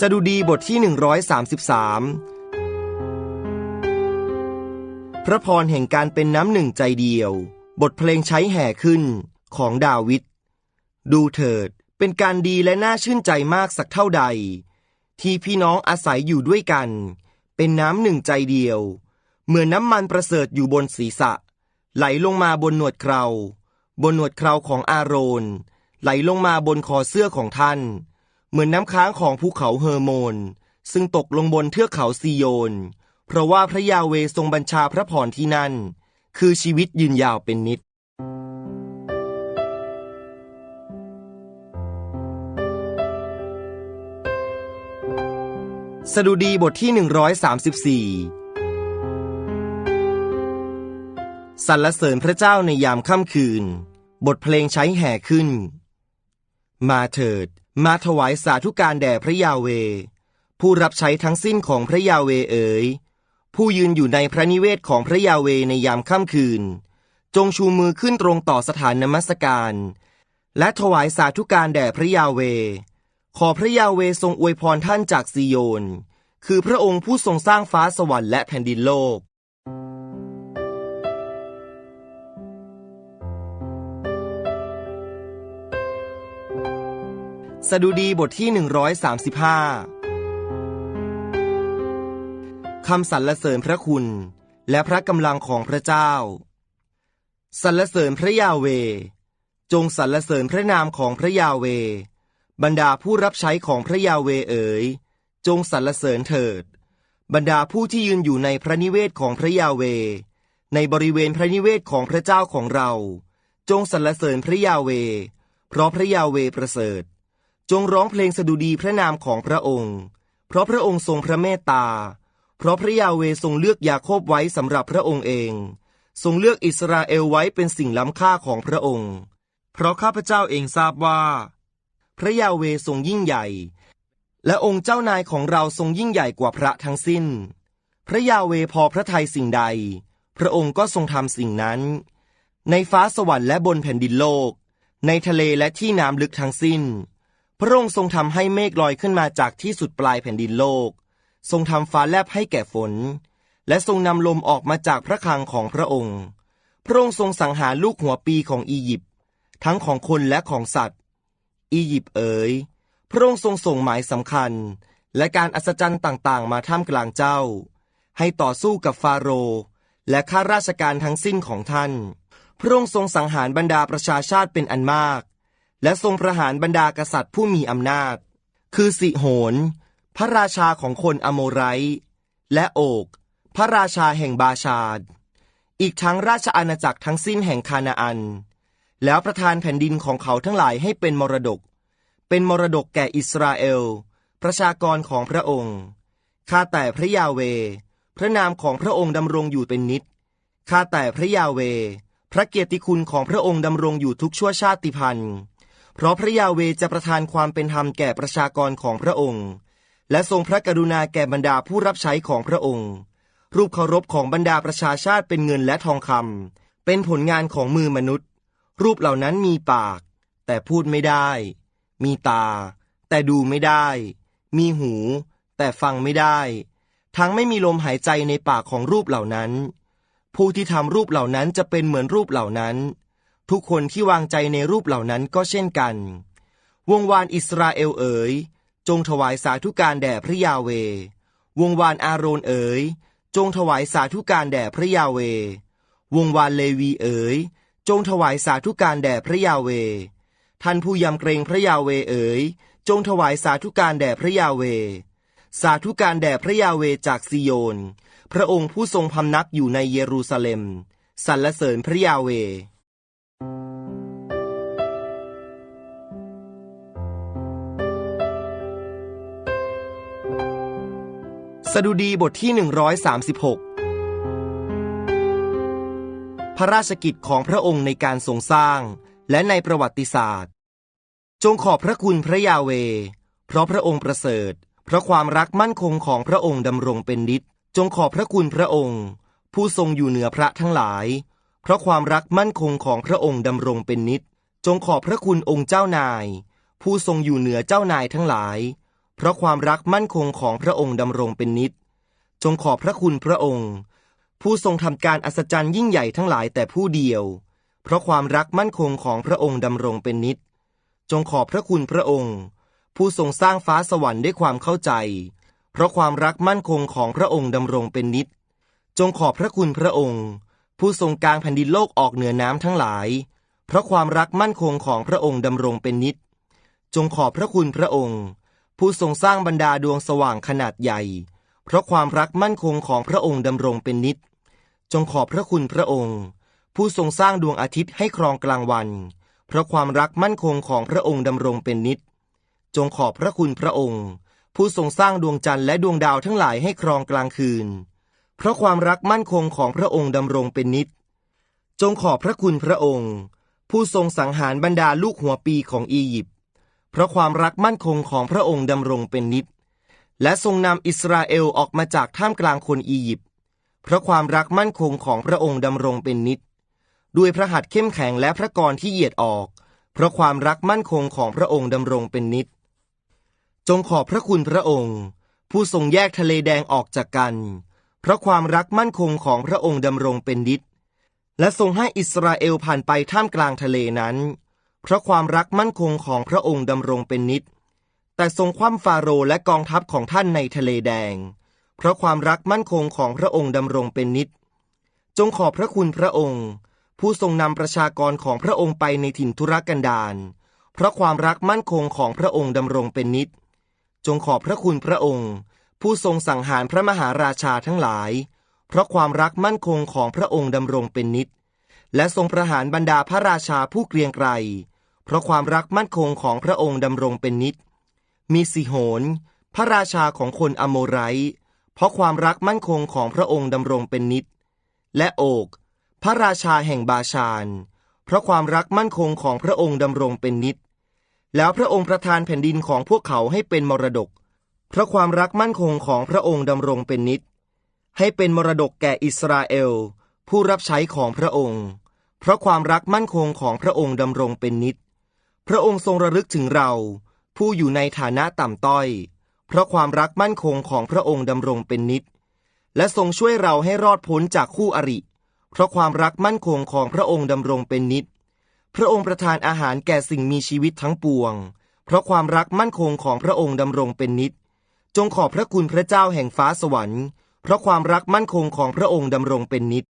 สดุดีบทที่ 133 พระพรแห่งการเป็นน้ำหนึ่งใจเดียว บทเพลงใช้แห่ขึ้นของดาวิด ดูเถิด เป็นการดีและน่าชื่นใจมากสักเท่าใด ที่พี่น้องอาศัยอยู่ด้วยกัน เป็นน้ำหนึ่งใจเดียว เหมือนน้ำมันประเสริฐอยู่บนศีรษะ ไหลลงมาบนหนวดเครา บนหนวดเคราของอาโรน ไหลลงมาบนคอเสื้อของท่าน เหมือนน้ำค้างของภูเขาเฮอร์โมน ซึ่งตกลงบนเทือกเขาซีโยน เพราะว่าพระยาเวทรงบัญชาพระพรที่นั่น คือชีวิตยืนยาวเป็นนิด สดุดีบทที่ 134สรรเสริญพระเจ้าในยามค่ำคืน บทเพลงใช้แห่ขึ้น มาเถิด มาถวายสาธุการแด่พระยาเว ผู้รับใช้ทั้งสิ้นของพระยาเวเอ๋ยผู้ยืนอยู่ในพระนิเวศของพระยาเวในยามค่ำคืน จงชูมือขึ้นตรงต่อสถานนมัสการ และถวายสาธุการแด่พระยาเว ขอพระยาเวทรงอวยพรท่านจากซีโยน คือพระองค์ผู้ทรงสร้างฟ้าสวรรค์และแผ่นดินโลก สดุดีบทที่ 135 คำสรรเสริญพระคุณ และพระกำลังของพระเจ้า สรรเสริญพระยาเว จงสรรเสริญพระนามของพระยาเว บรรดาผู้รับใช้ของพระยาเวเอ๋ย จงสรรเสริญเถิด บรรดาผู้ที่ยืนอยู่ในพระนิเวศของพระยาเว ในบริเวณพระนิเวศของพระเจ้าของเรา จงสรรเสริญพระยาเว เพราะพระยาเวประเสริฐ จงร้องเพลงสดุดีพระนามของพระองค์ เพราะพระองค์ทรงพระเมตตา เพราะพระยาเวทรงเลือกยาโคบไว้สำหรับพระองค์เอง ทรงเลือกอิสราเอลไว้เป็นสิ่งล้ำค่าของพระองค์ เพราะข้าพเจ้าเองทราบว่า พระยาเวทรงยิ่งใหญ่ และองค์เจ้านายของเราทรงยิ่งใหญ่กว่าพระทั้งสิ้น พระยาเวพอพระทัยสิ่งใด พระองค์ก็ทรงทำสิ่งนั้น ในฟ้าสวรรค์และบนแผ่นดินโลก ในทะเลและที่น้ำลึกทั้งสิ้น พระองค์ทรงทำให้เมฆลอยขึ้นมาจากที่สุดปลายแผ่นดินโลก ทรงทำฟ้าแลบให้แก่ฝน และทรงนำลมออกมาจากพระคลังของพระองค์ พระองค์ทรงสังหารลูกหัวปีของอียิปต์ทั้งของคนและของสัตว์ อียิปต์เอ๋ย พระองค์ทรงส่งหมายสำคัญ และการอัศจรรย์ต่างๆ มาท่ามกลางเจ้า ให้ต่อสู้กับฟาโรห์และข้าราชการทั้งสิ้นของท่าน พระองค์ทรงสังหารบรรดาประชาชาติเป็นอันมาก และทรงประหารบรรดากษัตริย์ผู้มีอำนาจ คือสิโหน พระราชาของคนอโมไรและโอก พระราชาแห่งบาชาด อีกทั้งราชอาณาจักรทั้งสิ้นแห่งคานาอัน แล้วประทานแผ่นดินของเขาทั้งหลายให้เป็นมรดก เป็นมรดกแก่อิสราเอล ประชากรของพระองค์ ข้าแต่พระยาเว พระนามของพระองค์ดำรงอยู่เป็นนิจ ข้าแต่พระยาเว พระเกียรติคุณของพระองค์ดำรงอยู่ทุกชั่วชาติพันธุ์ เพราะพระยาเวจะประทานความเป็นธรรมแก่ประชากรของพระองค์ และทรงพระกรุณาแก่บรรดาผู้รับใช้ของพระองค์ รูปเคารพของบรรดาประชาชาติเป็นเงินและทองคำเป็นผลงานของมือมนุษย์ รูปเหล่านั้นมีปาก แต่พูดไม่ได้ มีตา แต่ดูไม่ได้ มีหู แต่ฟังไม่ได้ ทั้งไม่มีลมหายใจในปากของรูปเหล่านั้น ผู้ที่ทำรูปเหล่านั้นจะเป็นเหมือนรูปเหล่านั้น ทุกคนที่วางใจในรูปเหล่านั้นก็เช่นกัน วงวานอิสราเอลเอ๋ย จงถวายสาธุการแด่พระยาเว วงวานอาโรนเอ๋ย จงถวายสาธุการแด่พระยาเว วงวานเลวีเอ๋ย จงถวายสาธุการแด่พระยาเว ท่านผู้ยำเกรงพระยาเวเอ๋ย จงถวายสาธุการแด่พระยาเว สาธุการแด่พระยาเวจากซิโยน พระองค์ผู้ทรงพำนักอยู่ในเยรูซาเล็ม สรรเสริญพระยาเว สดุดีบทที่ 136 พระราชกิจของพระองค์ในการทรงสร้าง และในประวัติศาสตร์ จงขอบพระคุณพระยาเว เพราะพระองค์ประเสริฐ เพราะความรักมั่นคงของพระองค์ดำรงเป็นนิจ จงขอบพระคุณพระองค์ ผู้ทรงอยู่เหนือพระทั้งหลาย เพราะความรักมั่นคงของพระองค์ดำรงเป็นนิจ จงขอบพระคุณองค์เจ้านาย ผู้ทรงอยู่เหนือเจ้านายทั้งหลาย เพราะความรักมั่นคงของพระองค์ดำรงเป็นนิจ จงขอบพระคุณพระองค์ ผู้ทรงทำการอัศจรรย์ยิ่งใหญ่ทั้งหลายแต่ผู้เดียว เพราะความรักมั่นคงของพระองค์ดำรงเป็นนิจ จงขอบพระคุณพระองค์ ผู้ทรงสร้างฟ้าสวรรค์ด้วยความเข้าใจ เพราะความรักมั่นคงของพระองค์ดำรงเป็นนิจ จงขอบพระคุณพระองค์ ผู้ทรงกางแผ่นดินโลกออกเหนือน้ำทั้งหลาย เพราะความรักมั่นคงของพระองค์ดำรงเป็นนิจ จงขอบพระคุณพระองค์ ผู้ทรงสร้างบรรดาดวงสว่างขนาดใหญ่ เพราะความรักมั่นคงของพระองค์ดำรงเป็นนิจ จงขอบพระคุณพระองค์ ผู้ทรงสร้างดวงอาทิตย์ให้ครองกลางวัน เพราะความรักมั่นคงของพระองค์ดำรงเป็นนิจ จงขอบพระคุณพระองค์ ผู้ทรงสร้างดวงจันทร์และดวงดาวทั้งหลายให้ครองกลางคืน เพราะความรักมั่นคงของพระองค์ดำรงเป็นนิจ จงขอบพระคุณพระองค์ ผู้ทรงสังหารบรรดาลูกหัวปีของอียิปต์ เพราะความรักมั่นคงของพระองค์ดำรงเป็นนิจและทรงนำอิสราเอลออกมาจากท่ามกลางคนอียิปต์เพราะความรักมั่นคงของพระองค์ดำรงเป็นนิจด้วยพระหัตถ์เข้มแข็งและพระกรที่เหยียดออก เพราะความรักมั่นคงของพระองค์ดำรงเป็นนิจจงขอบพระคุณพระองค์ ผู้ทรงแยกทะเลแดงออกจากกัน เพราะความรักมั่นคงของพระองค์ดำรงเป็นนิจและทรงให้อิสราเอลผ่านไปท่ามกลางทะเลนั้น เพราะความรักมั่นคงของพระองค์ดำรงเป็นนิจ แต่ทรงคว่ำฟาโรห์และกองทัพของท่านในทะเลแดง เพราะความรักมั่นคงของพระองค์ดำรงเป็นนิจ จงขอบพระคุณพระองค์ ผู้ทรงนำประชากรของพระองค์ไปในถิ่นทุรกันดารเพราะความรักมั่นคงของพระองค์ดำรงเป็นนิจ จงขอบพระคุณพระองค์ ผู้ทรงสังหารพระมหาราชาทั้งหลาย เพราะความรักมั่นคงของพระองค์ดำรงเป็นนิจ และทรงประหารบรรดาพระราชาผู้เกรียงไกร เพราะความรักมั่นคงของพระองค์ดำรงเป็นนิจ มีสิโหน พระราชาของคนอโมไรเพราะความรักมั่นคงของพระองค์ดำรงเป็นนิจ และโอก พระราชาแห่งบาชาน เพราะความรักมั่นคงของพระองค์ดำรงเป็นนิจ แล้วพระองค์ประทานแผ่นดินของพวกเขาให้เป็นมรดก เพราะความรักมั่นคงของพระองค์ดำรงเป็นนิจ ให้เป็นมรดกแก่อิสราเอล ผู้รับใช้ของพระองค์ เพราะความรักมั่นคงของพระองค์ดำรงเป็นนิจ พระองค์ทรงระลึกถึงเรา ผู้อยู่ในฐานะต่ำต้อย เพราะความรักมั่นคงของพระองค์ดำรงเป็นนิจและทรงช่วยเราให้รอดพ้นจากคู่อริ เพราะความรักมั่นคงของพระองค์ดำรงเป็นนิจพระองค์ประทานอาหารแก่สิ่งมีชีวิตทั้งปวง เพราะความรักมั่นคงของพระองค์ดำรงเป็นนิจจงขอบพระคุณพระเจ้าแห่งฟ้าสวรรค์ เพราะความรักมั่นคงของพระองค์ดำรงเป็นนิจ